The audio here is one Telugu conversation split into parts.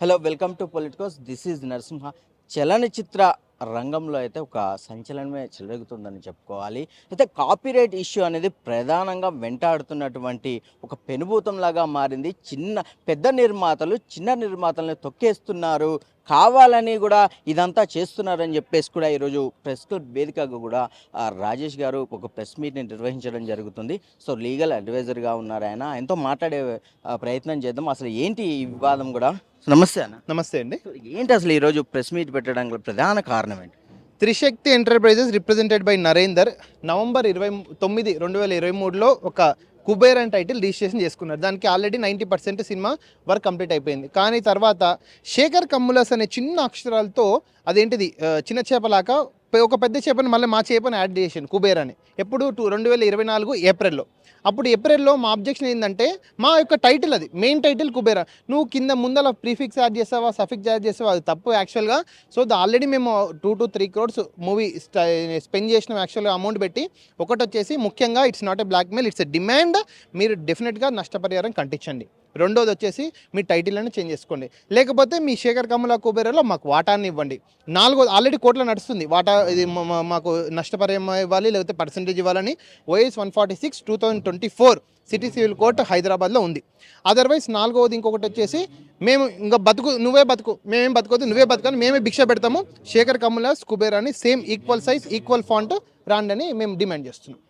Hello welcome to Politicos. This is Narasimha. చలనచిత్ర రంగంలో అయితే ఒక సంచలనమే చెలరుగుతుందని చెప్పుకోవాలి. అయితే కాపీరైట్ ఇష్యూ అనేది ప్రధానంగా వెంటాడుతున్నటువంటి ఒక పెనుభూతంలాగా మారింది. చిన్న పెద్ద నిర్మాతలు చిన్న నిర్మాతలను తొక్కేస్తున్నారు. కావాలని కూడా ఇదంతా చేస్తున్నారని చెప్పేసి కూడా ఈరోజు ప్రెస్ క్లబ్ వేదికగా కూడా రాజేష్ గారు ఒక ప్రెస్ మీట్ని నిర్వహించడం జరుగుతుంది. సో లీగల్ అడ్వైజర్గా ఉన్నారు ఆయన. ఆయనతో మాట్లాడే ప్రయత్నం చేద్దాం. అసలు ఏంటి ఈ వివాదం కూడా? నమస్తే అన్న. నమస్తే అండి. ఏంటి అసలు ఈరోజు ప్రెస్ మీట్ పెట్టడానికి ప్రధాన కారణం ఏంటి? Trishakti enterprises represented by Narender November ఇరవై తొమ్మిది రెండు వేల ఇరవై మూడులో ఒక కుబేర్ అని టైటిల్ రిజిస్ట్రేషన్ చేసుకున్నారు. దానికి already ninety percent cinema work complete అయిపోయింది. కానీ తర్వాత శేఖర్ కమ్ములస్ అనే చిన్న అక్షరాలతో అదేంటిది చిన్న చేపలాగా పె- ఒక పెద్ద చేపని మళ్ళీ మా చేపని యాడ్ చేసాను కుబేర్ అని. ఎప్పుడు టూ రెండు వేల ఇరవై నాలుగు ఏప్రిల్లో. అప్పుడు ఏప్రిల్లో మా అబ్జెక్షన్ ఏంటంటే మా యొక్క టైటిల్ అది మెయిన్ టైటిల్ కుబేరా. నువ్వు కింద ముందల ప్రీఫిక్స్ యాడ్ చేస్తావా సఫిక్స్ యాడ్ చేస్తావా అది తప్పు యాక్చువల్గా సో ఆల్రెడీ మేము two to three crores movie spend చేసిన యాక్చువల్గా అమౌంట్ పెట్టి. ఒకటి వచ్చేసి ముఖ్యంగా it's not a blackmail it's a demand మీరు డెఫినెట్గా నష్టపరిహారం కట్టించండి రెండోది వచ్చేసి మీ టైటిల్ని చేంజ్ చేసుకోండి. లేకపోతే మీ శేఖర్ కమల కుబేరలో మాకు వాటాన్ని ఇవ్వండి. నాలుగో ఆల్రెడీ కోర్టులో నడుస్తుంది. వాటా ఇది మాకు నష్టపరిహారం ఇవ్వాలి లేకపోతే పర్సంటేజ్ ఇవ్వాలని OS one forty six two thousand twenty four city civil court హైదరాబాద్లో ఉంది. అదర్వైజ్ నాలుగవది ఇంకొకటి వచ్చేసి మేము ఇంకా బతుకు నువ్వే బతుకు మేమేం బతుకోదు నువ్వే బతుకని మేమే భిక్ష పెడతాము. శేఖర్ కమల కుబేర్ అని same equal size equal font రాండి అని మేము డిమాండ్ చేస్తున్నాం.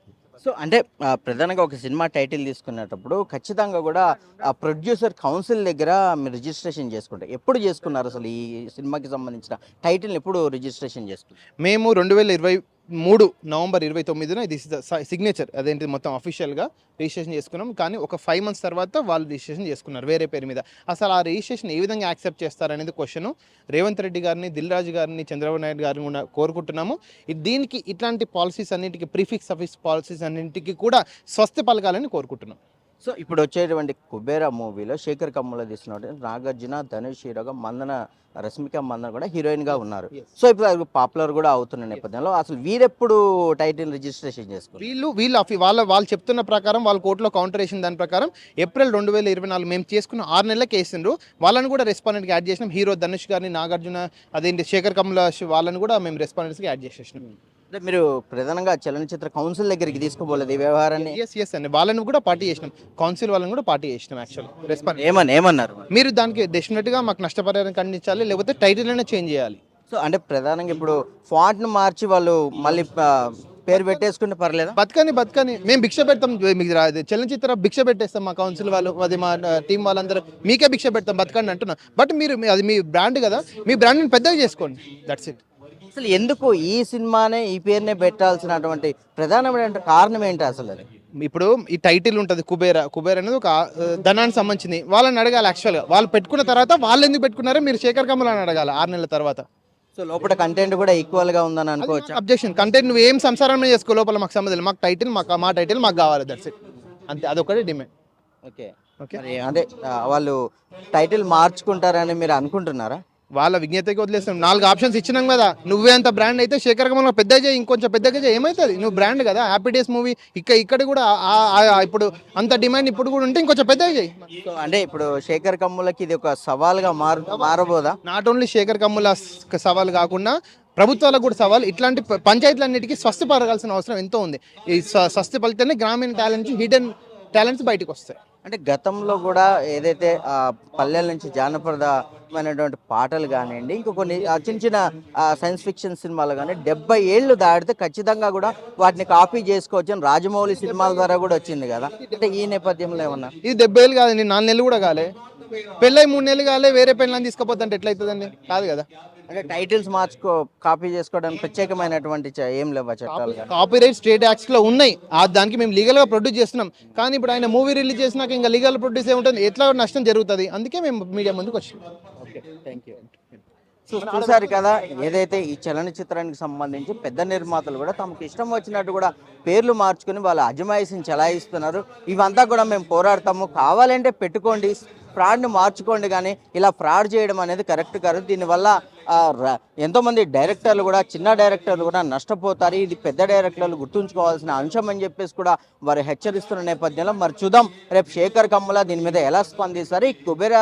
సో అంటే ఆ, ప్రధానంగా ఒక సినిమా టైటిల్ తీసుకునేటప్పుడు ఖచ్చితంగా కూడా ఆ ప్రొడ్యూసర్ కౌన్సిల్ దగ్గర మీరు రిజిస్ట్రేషన్ చేసుకుంటారు. ఎప్పుడు చేసుకున్నారు అసలు ఈ సినిమాకి సంబంధించిన టైటిల్ ఎప్పుడు రిజిస్ట్రేషన్ చేసుకున్నారు మేము రెండు వేల ఇరవై మూడు నవంబర్ ఇరవై తొమ్మిదిన దిస్ ద సిగ్నేచర్ అదేంటి మొత్తం అఫీషియల్గా రిజిస్ట్రేషన్ చేసుకున్నాం. కానీ ఒక ఫైవ్ మంత్స్ తర్వాత వాళ్ళు రిజిస్ట్రేషన్ చేసుకున్నారు వేరే పేరు మీద. అసలు ఆ రిజిస్ట్రేషన్ ఏ విధంగా యాక్సెప్ట్ చేస్తారనేది క్వశ్చన్ రేవంత్ రెడ్డి గారిని దిల్ రాజు గారిని చంద్రబాబు నాయుడు గారిని కూడా కోరుకుంటున్నాము. దీనికి ఇట్లాంటి పాలసీస్ అన్నింటికి ప్రిఫిక్స్ ఆఫీస్ పాలసీస్ అన్నింటికి కూడా స్వస్తి పలకాలని కోరుకుంటున్నాం. సో ఇప్పుడు వచ్చేటువంటి కుబేరా మూవీలో శేఖర్ కమ్ముల తీసినట్టు నాగార్జున ధనుష్ హీరోగా మందన రష్మిక మందన కూడా హీరోయిన్గా ఉన్నారు. సో ఇప్పుడు పాపులర్ కూడా అవుతున్న నేపథ్యంలో అసలు వీరెప్పుడు టైటిల్ రిజిస్ట్రేషన్ చేసుకున్నారు? వీళ్ళు వీళ్ళు వాళ్ళ వాళ్ళు చెప్తున్న ప్రకారం వాళ్ళ కోర్టులో కౌంటర్ వేసిన దాని ప్రకారం ఏప్రిల్ రెండు వేల ఇరవై నాలుగు మేము చేసుకున్న ఆరు నెలలకు వేసిండ్రు వాళ్ళని కూడా రెస్పాండెంట్కి యాడ్ చేసినాం. హీరో ధనుష్ గారిని నాగార్జున అదేంటి శేఖర్ కమల వాళ్ళని కూడా మేము రెస్పాండెంట్స్కి యాడ్ చేసేసినాం. అంటే మీరు ప్రధానంగా చలనచిత్ర కౌన్సిల్ దగ్గరికి తీసుకోబోలేదు ఈ వ్యవహారాన్ని? ఎస్ ఎస్ అండి. వాళ్ళని కూడా పార్టీ చేసినాం. కౌన్సిల్ వాళ్ళని కూడా పార్టీ చేసినాం యాక్చువల్ రెస్పాండ్ ఏమని ఏమన్నారు? మీరు దానికి డెఫినెట్గా మాకు నష్టపరిహారం ఖండించాలి లేకపోతే టైటిల్ అయినా చేంజ్ చేయాలి. సో అంటే ప్రధానంగా ఇప్పుడు ఫాంట్ను మార్చి వాళ్ళు మళ్ళీ ఆ, పేరు పెట్టేసుకుంటే పర్లేదా? బతకని బతకని. మేము భిక్ష పెడతాం. మీకు రా- చలనచిత్ర భిక్ష పెట్టేస్తాం మా కౌన్సిల్ వాళ్ళు అది మా టీం వాళ్ళందరూ. మీకే భిక్ష పెడతాం బతకండి అంటున్నా. బట్ మీరు మీ- అది మీ బ్రాండ్ కదా. మీ బ్రాండ్ని పెద్దగా చేసుకోండి. దట్స్ ఇట్ అసలు ఎందుకు ఈ సినిమానే ఈ పేరునే పెట్టాల్సినటువంటి ప్రధానమైన కారణం ఏంటి అసలు అది? ఇప్పుడు ఈ టైటిల్ ఉంటుంది కుబేర. కుబేర అనేది ఒక ధనానికి సంబంధించింది. వాళ్ళని అడగాలి యాక్చువల్గా వాళ్ళు పెట్టుకున్న తర్వాత వాళ్ళు ఎందుకు పెట్టుకున్నారో మీరు శేఖర్ కమల్ అని అడగాలి ఆరు నెలల తర్వాత. సో లోపల కంటెంట్ కూడా ఈక్వల్గా ఉందని అనుకోవచ్చు? అబ్జెక్షన్ కంటెంట్ నువ్వు ఏం సంసారం చేసుకో లోపల మాకు సంబంధం లేదు. మాకు టైటిల్ మాకు మా టైటిల్ మాకు కావాలి దట్స్ ఇట్ అంతే అదొకటి డిమాండ్ ఓకే. ఓకే? ఆ, వాళ్ళు టైటిల్ మార్చుకుంటారని మీరు అనుకుంటున్నారా? వాళ్ళ విజ్ఞతకి వదిలేస్తాం నాలుగు ఆప్షన్స్ ఇచ్చినాం కదా. నువ్వే అంత బ్రాండ్ అయితే శేఖర్ కమల్ పెద్ద చేయి ఇంకొంచెం పెద్దగా చేయి ఏమవుతుంది నువ్వు బ్రాండ్ కదా. హ్యాపీ డేస్ మూవీ ఇక్కడ ఇక్కడ కూడా ఇప్పుడు అంత డిమాండ్ ఇప్పుడు కూడా ఉంటే ఇంకొంచెం పెద్దగా చేయి అంటే ఇప్పుడు శేఖర్ కమ్ములకి ఇది ఒక సవాల్గా మారు మారబోదా? నాట్ ఓన్లీ శేఖర్ కమ్ముల సవాల్ కాకుండా ప్రభుత్వాలకు కూడా సవాల్. ఇట్లాంటి పంచాయతీలన్నిటికీ స్వస్థ పరగాల్సిన అవసరం ఎంతో ఉంది. ఈ స్వ- స్వస్థ పలితేనే గ్రామీణ టాలెంట్స్ హిడెన్ టాలెంట్స్ బయటకు వస్తాయి అంటే గతంలో కూడా ఏదైతే పల్లెల నుంచి జానపదమైనటువంటి పాటలు కానివ్వండి ఇంకా కొన్ని చిన్న చిన్న సైన్స్ ఫిక్షన్ సినిమాలు కానీ డెబ్బై ఏళ్ళు దాటితే ఖచ్చితంగా కూడా వాటిని కాపీ చేసుకోవచ్చు అని రాజమౌళి సినిమాల ద్వారా కూడా వచ్చింది కదా. అంటే ఈ నేపథ్యంలో ఏమన్నా? ఇది డెబ్బై ఏళ్ళు కాదండి నాలుగు నెలలు కూడా కాలే. పెళ్ళై మూడు నెలలు కాలే వేరే పెళ్ళని తీసుకుపోతుంటే ఎట్లయితుందండి? కాదు కదా. అంటే టైటిల్స్ మార్చుకో కాపీ చేసుకోవడానికి ప్రత్యేకమైనటువంటి చ- ఏం లేవా చట్టాలు? కానీ కాపీరైట్ స్టేట్ యాక్ట్స్లో ఉన్నాయి. ఆ దానికి మేము లీగల్గా ప్రొడ్యూస్ చేస్తున్నాం. కానీ ఇప్పుడు ఆయన మూవీ రిలీజ్ చేసినాక ఇంకా లీగల్ ప్రొడ్యూస్ ఏముంటుంది? ఎట్లా నష్టం జరుగుతుంది? అందుకే మేము మీడియా ముందుకు వచ్చినాం. ఓకే థ్యాంక్ యూ సో చూసారు కదా ఏదైతే ఈ చలనచిత్రానికి సంబంధించి పెద్ద నిర్మాతలు కూడా తమకు ఇష్టం వచ్చినట్టు కూడా పేర్లు మార్చుకుని వాళ్ళ అజమాయిషిని చలాయిస్తున్నారు. ఇవంతా కూడా మేము పోరాడతాము. కావాలంటే పెట్టుకోండి ఫ్రాడ్ని మార్చుకోండి కానీ ఇలా ఫ్రాడ్ చేయడం అనేది కరెక్ట్ కాదు. దీనివల్ల ఎంతోమంది డైరెక్టర్లు కూడా చిన్న డైరెక్టర్లు కూడా నష్టపోతారు. ఇది పెద్ద డైరెక్టర్లు గుర్తుంచుకోవాల్సిన అంశం అని చెప్పేసి కూడా వారు హెచ్చరిస్తున్న నేపథ్యంలో మరి చూద్దాం. రేపు శేఖర్ కమ్ముల దీని మీద ఎలా స్పందిస్తారు? ఈ కుబేర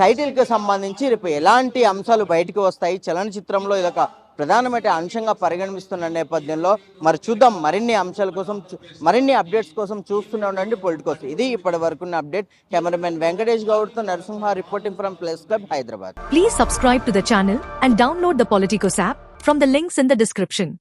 టైటిల్కి సంబంధించి రేపు ఎలాంటి అంశాలు బయటకు వస్తాయి? చలనచిత్రంలో ఇదొక ప్రధానమైన అంశంగా పరిగణిస్తున్న నేపథ్యంలో మరి చూద్దాం. మరిన్ని అంశాల కోసం చూ- మరిన్ని అప్డేట్స్ కోసం చూస్తూనే ఉండండి పొలిటికోస్. ఇది ఇప్పటి వరకున్న update. Cameraman Venkatesh గౌడ్తో Narasimha reporting from press club Hyderabad. Please subscribe to the channel and download the Politicos app from the links in the description